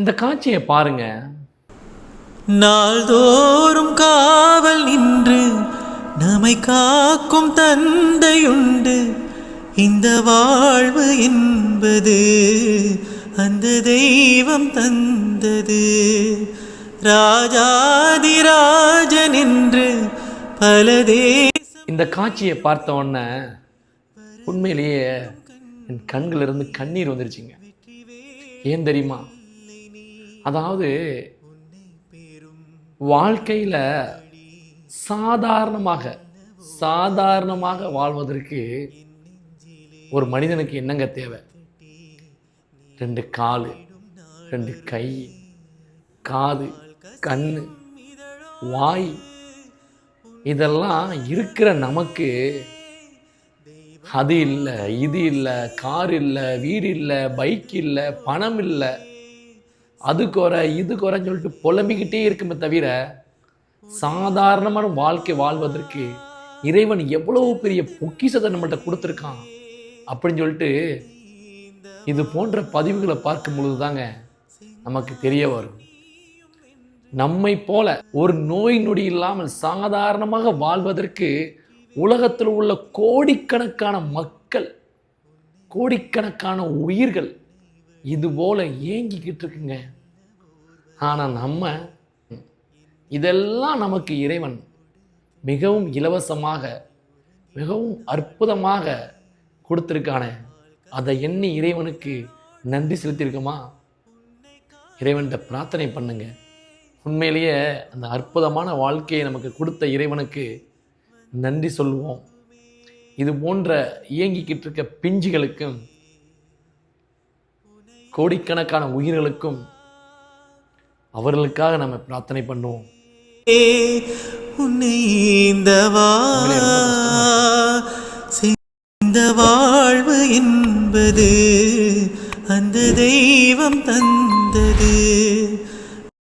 இந்த காட்சியை பாருங்க. நாள்தோறும் காவல் நின்று நம்மை காக்கும் தந்தையுண்டு. இந்த வாழ்வு என்பது அந்த தெய்வம் தந்தது. ராஜாதிராஜன் என்று பல தேசம் இந்த காட்சியை பார்த்த உடனே உண்மையிலேயே என் கண்கள்ல இருந்து கண்ணீர் வந்துருச்சுங்க. ஏன் தெரியுமா? அதாவது வாழ்க்கையில சாதாரணமாக சாதாரணமாக வாழ்வதற்கு ஒரு மனிதனுக்கு என்னங்க தேவை? ரெண்டு காலு ரெண்டு கை காது கண் வாய். இதெல்லாம் இருக்கிற நமக்கு அது இல்லை இது இல்லை கார் இல்லை வீடு இல்லை பைக் இல்லை பணம் இல்லை. அது குறை இது குறைன்னு சொல்லிட்டு புலம்பிக்கிட்டே இருக்குமே தவிர சாதாரணமான வாழ்க்கை வாழ்வதற்கு இறைவன் எவ்வளவு பெரிய பொக்கிஷத்தை நம்மகிட்ட கொடுத்துருக்கான் அப்படின்னு சொல்லிட்டு இது போன்ற பதிவுகளை பார்க்கும் பொழுது தாங்க நமக்கு தெரிய வரும். நம்மை போல ஒரு நோய் நொடி இல்லாமல் சாதாரணமாக வாழ்வதற்கு உலகத்தில் உள்ள கோடிக்கணக்கான மக்கள் கோடிக்கணக்கான உயிர்கள் இது போல ஏங்கிக்கிட்டு இருக்குங்க ஆனால் நம்ம இதெல்லாம் நமக்கு இறைவன் மிகவும் இலவசமாக மிகவும் அற்புதமாக கொடுத்துருக்கானே. அதை எண்ணி இறைவனுக்கு நன்றி செலுத்தியிருக்கோமா? இறைவன்கிட்ட பிரார்த்தனை பண்ணுங்க. உண்மையிலேயே அந்த அற்புதமான வாழ்க்கையை நமக்கு கொடுத்த இறைவனுக்கு நன்றி சொல்லுவோம். இது போன்ற இயங்கிக்கிட்டு இருக்க பிஞ்சுகளுக்கும் கோடிக்கணக்கான உயிர்களுக்கும் அவர்களுக்காக நம்ம பிரார்த்தனை பண்ணுவோம். உன்னை இந்த வாழ்வு என்பது அந்த தெய்வம் தந்தது.